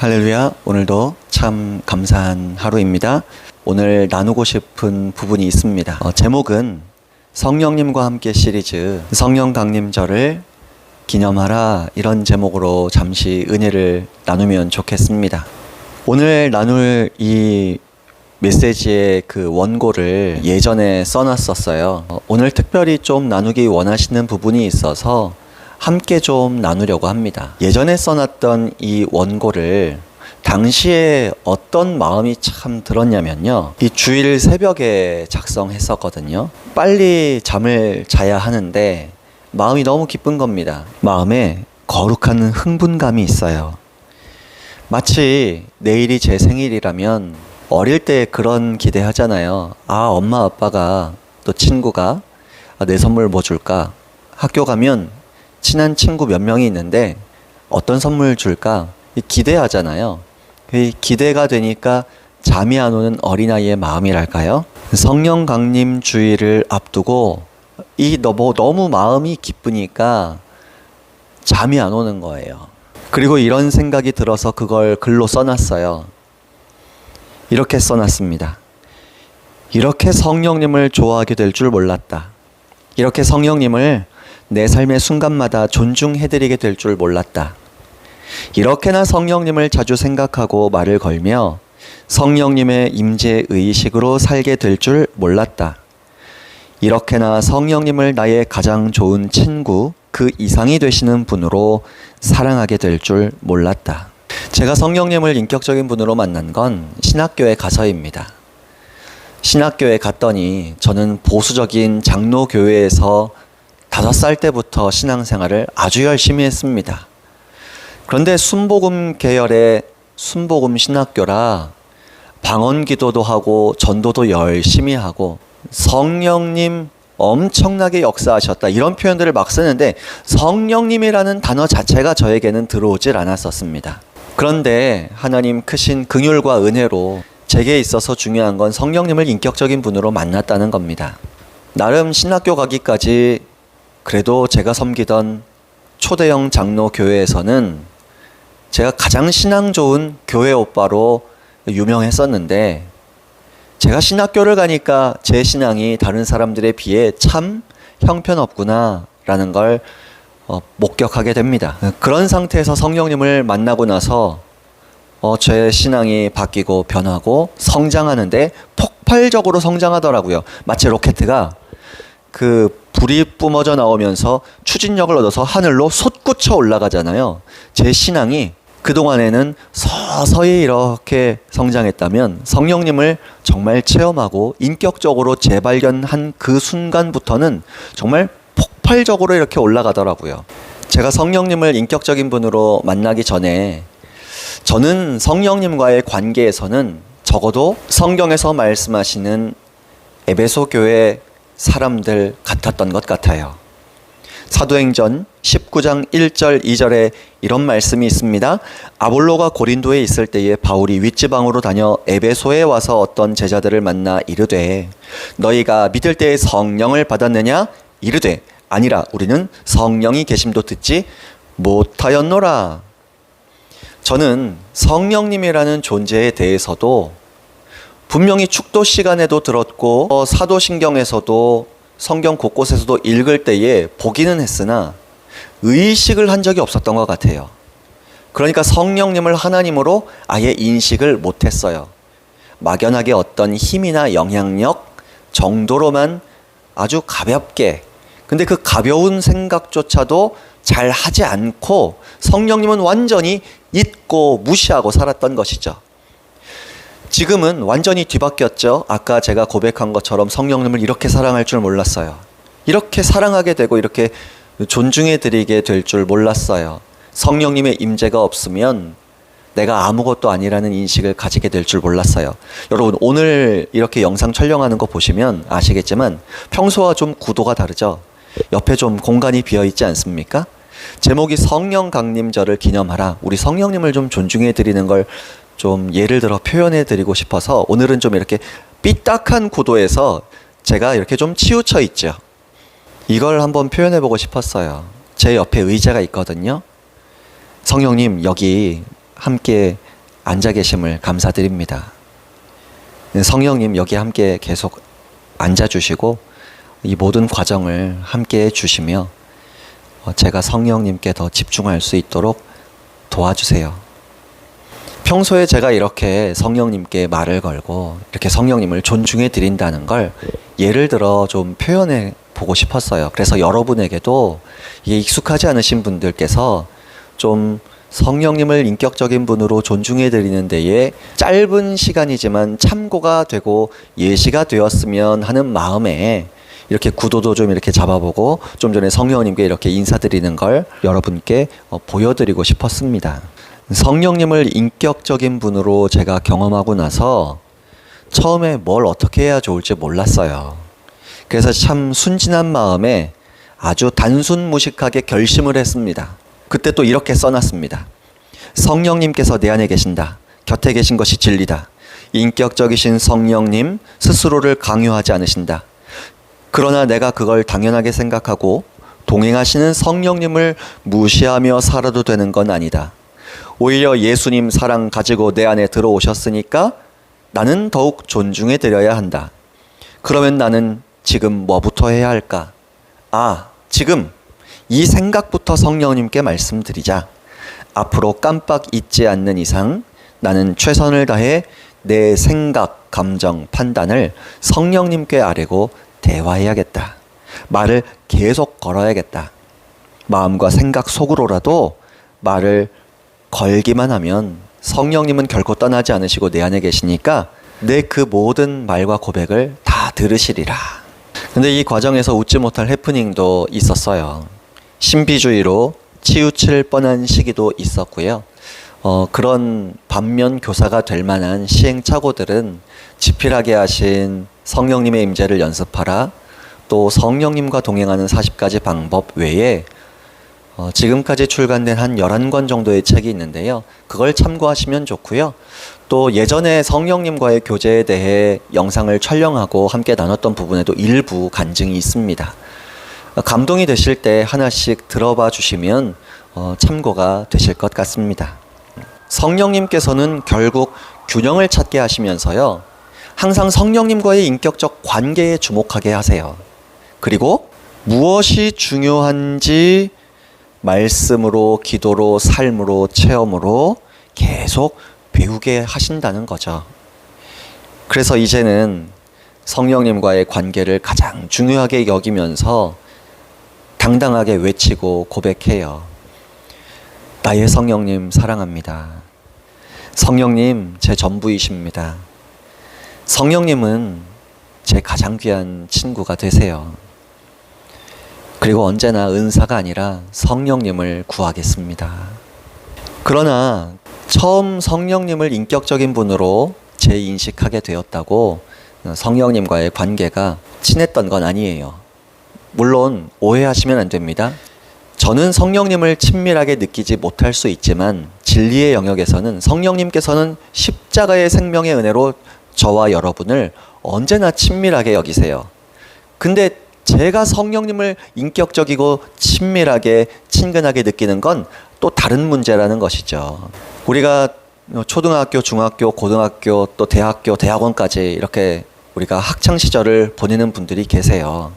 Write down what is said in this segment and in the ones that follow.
할렐루야. 오늘도 참 감사한 하루입니다. 오늘 나누고 싶은 부분이 있습니다. 어, 제목은 성령님과 함께 시리즈 성령 강림절을 기념하라 이런 제목으로 잠시 은혜를 나누면 좋겠습니다. 오늘 나눌 이 메시지의 그 원고를 예전에 써놨었어요. 어, 오늘 특별히 좀 나누기 원하시는 부분이 있어서 함께 좀 나누려고 합니다. 예전에 써놨던 이 원고를 당시에 어떤 마음이 참 들었냐면요. 이 주일 새벽에 작성했었거든요. 빨리 잠을 자야 하는데 마음이 너무 기쁜 겁니다. 마음에 거룩한 흥분감이 있어요. 마치 내일이 제 생일이라면 어릴 때 그런 기대하잖아요. 아, 엄마 아빠가 또 친구가 아, 내 선물 뭐 줄까? 학교 가면 친한 친구 몇 명이 있는데 어떤 선물 줄까? 이 기대하잖아요. 이 기대가 되니까 잠이 안 오는 어린아이의 마음이랄까요? 성령 강림 주의를 앞두고 이 너무 너무 마음이 기쁘니까 잠이 안 오는 거예요. 그리고 이런 생각이 들어서 그걸 글로 써놨어요. 이렇게 써놨습니다. 이렇게 성령님을 좋아하게 될 줄 몰랐다. 이렇게 성령님을 내 삶의 순간마다 존중해드리게 될 줄 몰랐다. 이렇게나 성령님을 자주 생각하고 말을 걸며 성령님의 임재 의식으로 살게 될 줄 몰랐다. 이렇게나 성령님을 나의 가장 좋은 친구, 그 이상이 되시는 분으로 사랑하게 될 줄 몰랐다. 제가 성령님을 인격적인 분으로 만난 건 신학교에 가서입니다. 신학교에 갔더니 저는 보수적인 장로교회에서 다섯 살 때부터 신앙생활을 아주 열심히 했습니다. 그런데 순복음 계열의 순복음 신학교라 방언 기도도 하고 전도도 열심히 하고 성령님 엄청나게 역사하셨다 이런 표현들을 막 쓰는데 성령님이라는 단어 자체가 저에게는 들어오질 않았었습니다. 그런데 하나님 크신 긍휼과 은혜로 제게 있어서 중요한 건 성령님을 인격적인 분으로 만났다는 겁니다. 나름 신학교 가기까지 그래도 제가 섬기던 초대형 장로 교회에서는 제가 가장 신앙 좋은 교회 오빠로 유명했었는데 제가 신학교를 가니까 제 신앙이 다른 사람들에 비해 참 형편없구나라는 걸 어, 목격하게 됩니다. 그런 상태에서 성령님을 만나고 나서 어, 제 신앙이 바뀌고 변하고 성장하는데 폭발적으로 성장하더라고요. 마치 로켓가 그 불이 뿜어져 나오면서 추진력을 얻어서 하늘로 솟구쳐 올라가잖아요. 제 신앙이 그동안에는 서서히 이렇게 성장했다면 성령님을 정말 체험하고 인격적으로 재발견한 그 순간부터는 정말 폭발적으로 이렇게 올라가더라고요. 제가 성령님을 인격적인 분으로 만나기 전에 저는 성령님과의 관계에서는 적어도 성경에서 말씀하시는 에베소 교회 사람들 같았던 것 같아요. 사도행전 19장 1절 2절에 이런 말씀이 있습니다. 아볼로가 고린도에 있을 때에 바울이 윗지방으로 다녀 에베소에 와서 어떤 제자들을 만나 이르되 너희가 믿을 때에 성령을 받았느냐 이르되 아니라 우리는 성령이 계심도 듣지 못하였노라. 저는 성령님이라는 존재에 대해서도 분명히 축도 시간에도 들었고 어, 사도신경에서도 성경 곳곳에서도 읽을 때에 보기는 했으나 의식을 한 적이 없었던 것 같아요. 그러니까 성령님을 하나님으로 아예 인식을 못했어요. 막연하게 어떤 힘이나 영향력 정도로만 아주 가볍게 근데 그 가벼운 생각조차도 잘 하지 않고 성령님은 완전히 잊고 무시하고 살았던 것이죠. 지금은 완전히 뒤바뀌었죠. 아까 제가 고백한 것처럼 성령님을 이렇게 사랑할 줄 몰랐어요. 이렇게 사랑하게 되고 이렇게 존중해 드리게 될 줄 몰랐어요. 성령님의 임재가 없으면 내가 아무것도 아니라는 인식을 가지게 될 줄 몰랐어요. 여러분, 오늘 이렇게 영상 촬영하는 거 보시면 아시겠지만 평소와 좀 구도가 다르죠? 옆에 좀 공간이 비어 있지 않습니까? 제목이 성령 강림절을 기념하라. 우리 성령님을 좀 존중해 드리는 걸 좀 예를 들어 표현해 드리고 싶어서 오늘은 좀 이렇게 삐딱한 구도에서 제가 이렇게 좀 치우쳐 있죠. 이걸 한번 표현해 보고 싶었어요. 제 옆에 의자가 있거든요. 성령님, 여기 함께 앉아 계심을 감사드립니다. 성령님 여기 함께 계속 앉아 주시고 이 모든 과정을 함께 해 주시며 어, 제가 성령님께 더 집중할 수 있도록 도와주세요. 평소에 제가 이렇게 성령님께 말을 걸고 이렇게 성령님을 존중해 드린다는 걸 예를 들어 좀 표현해 보고 싶었어요. 그래서 여러분에게도 이게 익숙하지 않으신 분들께서 좀 성령님을 인격적인 분으로 존중해 드리는 데에 짧은 시간이지만 참고가 되고 예시가 되었으면 하는 마음에 이렇게 구도도 좀 이렇게 잡아보고 좀 전에 성령님께 이렇게 인사드리는 걸 여러분께 어, 보여드리고 싶었습니다. 성령님을 인격적인 분으로 제가 경험하고 나서 처음에 뭘 어떻게 해야 좋을지 몰랐어요. 그래서 참 순진한 마음에 아주 단순 무식하게 결심을 했습니다. 그때 또 이렇게 써놨습니다. 성령님께서 내 안에 계신다. 곁에 계신 것이 진리다. 인격적이신 성령님 스스로를 강요하지 않으신다. 그러나 내가 그걸 당연하게 생각하고 동행하시는 성령님을 무시하며 살아도 되는 건 아니다. 오히려 예수님 사랑 가지고 내 안에 들어오셨으니까 나는 더욱 존중해 드려야 한다. 그러면 나는 지금 뭐부터 해야 할까? 아, 지금 이 생각부터 성령님께 말씀드리자. 앞으로 깜빡 잊지 않는 이상 나는 최선을 다해 내 생각, 감정, 판단을 성령님께 아뢰고 대화해야겠다. 말을 계속 걸어야겠다. 마음과 생각 속으로라도 말을 걸기만 하면 성령님은 결코 떠나지 않으시고 내 안에 계시니까 내 그 모든 말과 고백을 다 들으시리라. 근데 이 과정에서 웃지 못할 해프닝도 있었어요. 신비주의로 치우칠 뻔한 시기도 있었고요. 어, 그런 반면 교사가 될 만한 시행착오들은 지필하게 하신 성령님의 임재를 연습하라. 또 성령님과 동행하는 40가지 방법 외에 어, 지금까지 출간된 한 11권 정도의 책이 있는데요. 그걸 참고하시면 좋고요. 또 예전에 성령님과의 교제에 대해 영상을 촬영하고 함께 나눴던 부분에도 일부 간증이 있습니다. 어, 감동이 되실 때 하나씩 들어봐 주시면 어, 참고가 되실 것 같습니다. 성령님께서는 결국 균형을 찾게 하시면서요. 항상 성령님과의 인격적 관계에 주목하게 하세요. 그리고 무엇이 중요한지 말씀으로, 기도로, 삶으로, 체험으로 계속 배우게 하신다는 거죠. 그래서 이제는 성령님과의 관계를 가장 중요하게 여기면서 당당하게 외치고 고백해요. 나의 성령님 사랑합니다. 성령님 제 전부이십니다. 성령님은 제 가장 귀한 친구가 되세요. 그리고 언제나 은사가 아니라 성령님을 구하겠습니다. 그러나 처음 성령님을 인격적인 분으로 재인식하게 되었다고 성령님과의 관계가 친했던 건 아니에요. 물론 오해하시면 안 됩니다. 저는 성령님을 친밀하게 느끼지 못할 수 있지만 진리의 영역에서는 성령님께서는 십자가의 생명의 은혜로 저와 여러분을 언제나 친밀하게 여기세요. 근데 제가 성령님을 인격적이고 친밀하게 친근하게 느끼는 건 또 다른 문제라는 것이죠. 우리가 초등학교, 중학교, 고등학교, 또 대학교, 대학원까지 이렇게 우리가 학창 시절을 보내는 분들이 계세요.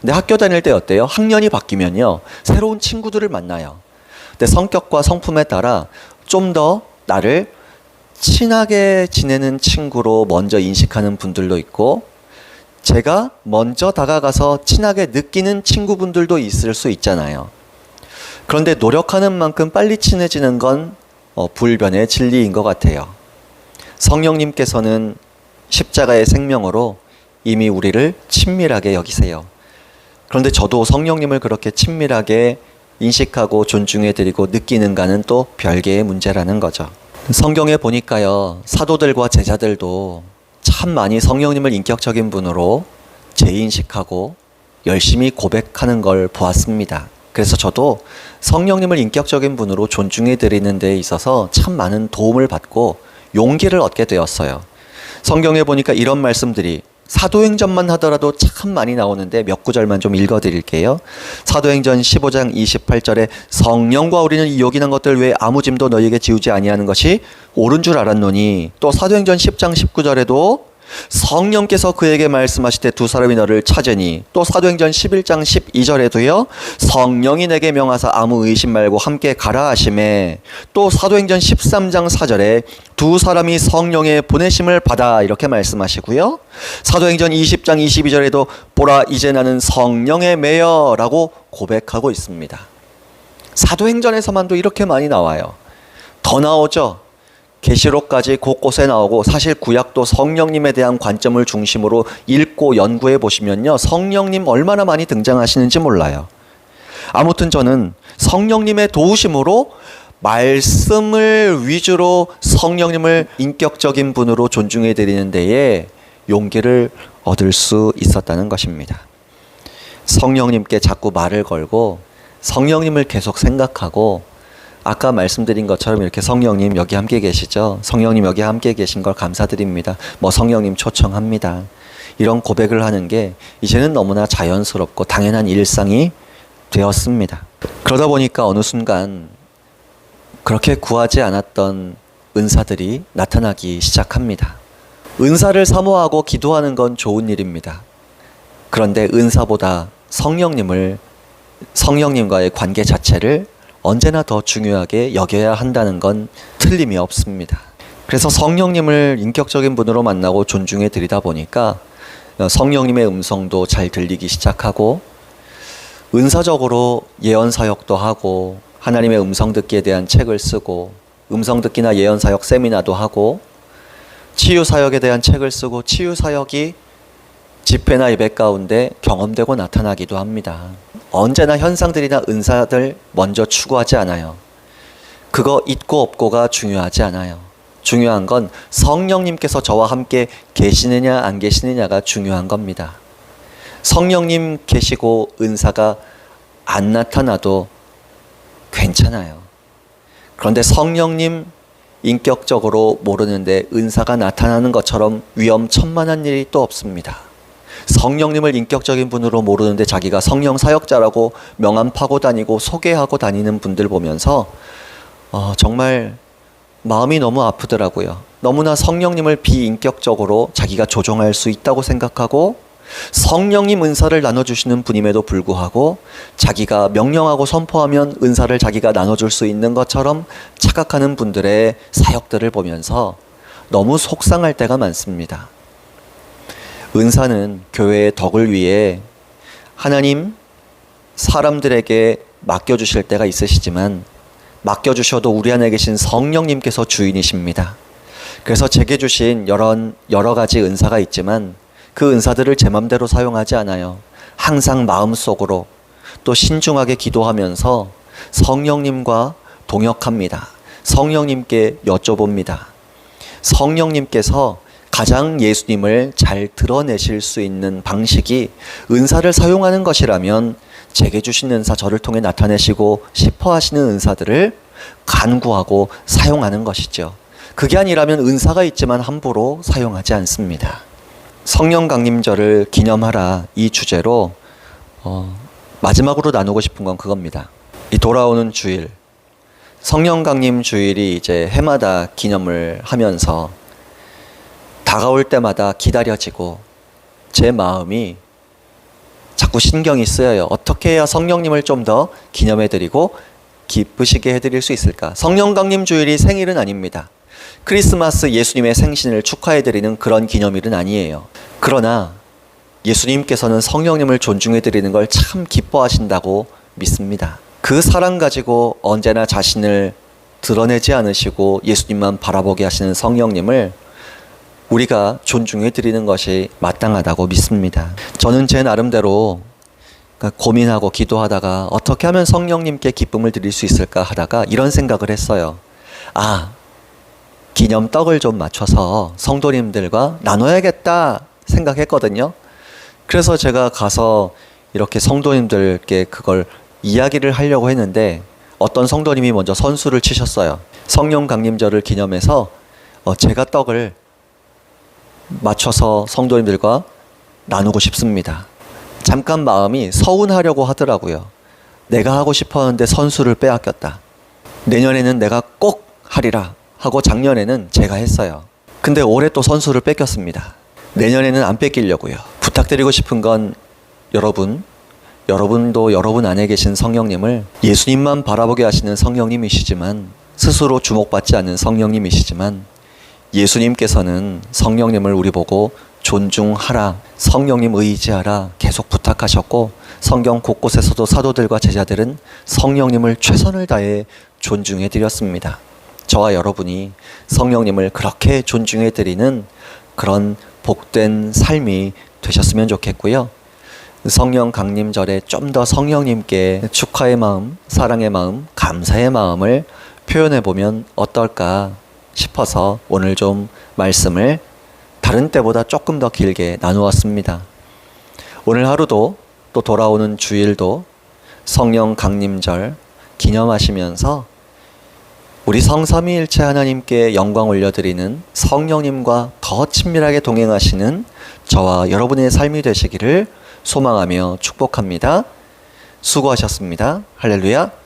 근데 학교 다닐 때 어때요? 학년이 바뀌면요. 새로운 친구들을 만나요. 근데 성격과 성품에 따라 좀 더 나를 친하게 지내는 친구로 먼저 인식하는 분들도 있고 제가 먼저 다가가서 친하게 느끼는 친구분들도 있을 수 있잖아요. 그런데 노력하는 만큼 빨리 친해지는 건 어, 불변의 진리인 것 같아요. 성령님께서는 십자가의 생명으로 이미 우리를 친밀하게 여기세요. 그런데 저도 성령님을 그렇게 친밀하게 인식하고 존중해드리고 느끼는가는 또 별개의 문제라는 거죠. 성경에 보니까요, 사도들과 제자들도 참 많이 성령님을 인격적인 분으로 재인식하고 열심히 고백하는 걸 보았습니다. 그래서 저도 성령님을 인격적인 분으로 존중해 드리는 데 있어서 참 많은 도움을 받고 용기를 얻게 되었어요. 성경에 보니까 이런 말씀들이 사도행전만 하더라도 참 많이 나오는데 몇 구절만 좀 읽어 드릴게요. 사도행전 15장 28절에 성령과 우리는 이 요긴한 것들 외에 아무 짐도 너희에게 지우지 아니하는 것이 옳은 줄 알았노니 또 사도행전 10장 19절에도 성령께서 그에게 말씀하시되 두 사람이 너를 찾으니 또 사도행전 11장 12절에도요 성령이 내게 명하사 아무 의심 말고 함께 가라 하심에 또 사도행전 13장 4절에 두 사람이 성령의 보내심을 받아 이렇게 말씀하시고요. 사도행전 20장 22절에도 보라 이제 나는 성령의 매여라고 고백하고 있습니다. 사도행전에서만도 이렇게 많이 나와요. 더 나오죠 계시록까지 곳곳에 나오고 사실 구약도 성령님에 대한 관점을 중심으로 읽고 연구해 보시면요. 성령님 얼마나 많이 등장하시는지 몰라요. 아무튼 저는 성령님의 도우심으로 말씀을 위주로 성령님을 인격적인 분으로 존중해 드리는 데에 용기를 얻을 수 있었다는 것입니다. 성령님께 자꾸 말을 걸고 성령님을 계속 생각하고 아까 말씀드린 것처럼 이렇게 성령님 여기 함께 계시죠? 성령님 여기 함께 계신 걸 감사드립니다. 뭐 성령님 초청합니다. 이런 고백을 하는 게 이제는 너무나 자연스럽고 당연한 일상이 되었습니다. 그러다 보니까 어느 순간 그렇게 구하지 않았던 은사들이 나타나기 시작합니다. 은사를 사모하고 기도하는 건 좋은 일입니다. 그런데 은사보다 성령님을 성령님과의 관계 자체를 언제나 더 중요하게 여겨야 한다는 건 틀림이 없습니다. 그래서 성령님을 인격적인 분으로 만나고 존중해 드리다 보니까 성령님의 음성도 잘 들리기 시작하고 은사적으로 예언 사역도 하고 하나님의 음성 듣기에 대한 책을 쓰고 음성 듣기나 예언 사역 세미나도 하고 치유 사역에 대한 책을 쓰고 치유 사역이 집회나 예배 가운데 경험되고 나타나기도 합니다. 언제나 현상들이나 은사들 먼저 추구하지 않아요. 그거 있고 없고가 중요하지 않아요. 중요한 건 성령님께서 저와 함께 계시느냐 안 계시느냐가 중요한 겁니다. 성령님 계시고 은사가 안 나타나도 괜찮아요. 그런데 성령님 인격적으로 모르는데 은사가 나타나는 것처럼 위험천만한 일이 또 없습니다. 성령님을 인격적인 분으로 모르는데 자기가 성령 사역자라고 명함 파고 다니고 소개하고 다니는 분들 보면서 어, 정말 마음이 너무 아프더라고요. 너무나 성령님을 비인격적으로 자기가 조종할 수 있다고 생각하고 성령님 은사를 나눠주시는 분임에도 불구하고 자기가 명령하고 선포하면 은사를 자기가 나눠줄 수 있는 것처럼 착각하는 분들의 사역들을 보면서 너무 속상할 때가 많습니다. 은사는 교회의 덕을 위해 하나님 사람들에게 맡겨주실 때가 있으시지만 맡겨주셔도 우리 안에 계신 성령님께서 주인이십니다. 그래서 제게 주신 여러, 여러 가지 은사가 있지만 그 은사들을 제 맘대로 사용하지 않아요. 항상 마음속으로 또 신중하게 기도하면서 성령님과 동역합니다. 성령님께 여쭤봅니다. 성령님께서 가장 예수님을 잘 드러내실 수 있는 방식이 은사를 사용하는 것이라면 제게 주신 은사 저를 통해 나타내시고 싶어 하시는 은사들을 간구하고 사용하는 것이죠. 그게 아니라면 은사가 있지만 함부로 사용하지 않습니다. 성령 강림절을 기념하라 이 주제로 어, 마지막으로 나누고 싶은 건 그겁니다. 이 돌아오는 주일 성령 강림 주일이 이제 해마다 기념을 하면서 다가올 때마다 기다려지고 제 마음이 자꾸 신경이 쓰여요. 어떻게 해야 성령님을 좀 더 기념해 드리고 기쁘시게 해 드릴 수 있을까? 성령 강림 주일이 생일은 아닙니다. 크리스마스 예수님의 생신을 축하해 드리는 그런 기념일은 아니에요. 그러나 예수님께서는 성령님을 존중해 드리는 걸 참 기뻐하신다고 믿습니다. 그 사랑 가지고 언제나 자신을 드러내지 않으시고 예수님만 바라보게 하시는 성령님을 우리가 존중해 드리는 것이 마땅하다고 믿습니다. 저는 제 나름대로 그러니까 고민하고 기도하다가 어떻게 하면 성령님께 기쁨을 드릴 수 있을까 하다가 이런 생각을 했어요. 아, 기념 떡을 좀 맞춰서 성도님들과 나눠야겠다 생각했거든요. 그래서 제가 가서 이렇게 성도님들께 그걸 이야기를 하려고 했는데 어떤 성도님이 먼저 선수를 치셨어요. 성령 강림절을 기념해서 어, 제가 떡을 맞춰서 성도님들과 나누고 싶습니다. 잠깐 마음이 서운하려고 하더라고요. 내가 하고 싶었는데 선수를 빼앗겼다. 내년에는 내가 꼭 하리라 하고 작년에는 제가 했어요. 근데 올해 또 선수를 뺏겼습니다. 내년에는 안 뺏기려고요. 부탁드리고 싶은 건 여러분, 여러분도 여러분 안에 계신 성령님을 예수님만 바라보게 하시는 성령님이시지만 스스로 주목받지 않는 성령님이시지만 예수님께서는 성령님을 우리 보고 존중하라, 성령님 의지하라 계속 부탁하셨고 성경 곳곳에서도 사도들과 제자들은 성령님을 최선을 다해 존중해 드렸습니다. 저와 여러분이 성령님을 그렇게 존중해 드리는 그런 복된 삶이 되셨으면 좋겠고요. 성령 강림절에 좀 더 성령님께 축하의 마음, 사랑의 마음, 감사의 마음을 표현해 보면 어떨까 싶어서 오늘 좀 말씀을 다른 때보다 조금 더 길게 나누었습니다. 오늘 하루도 또 돌아오는 주일도 성령 강림절 기념하시면서 우리 성삼위일체 하나님께 영광 올려드리는 성령님과 더 친밀하게 동행하시는 저와 여러분의 삶이 되시기를 소망하며 축복합니다. 수고하셨습니다. 할렐루야.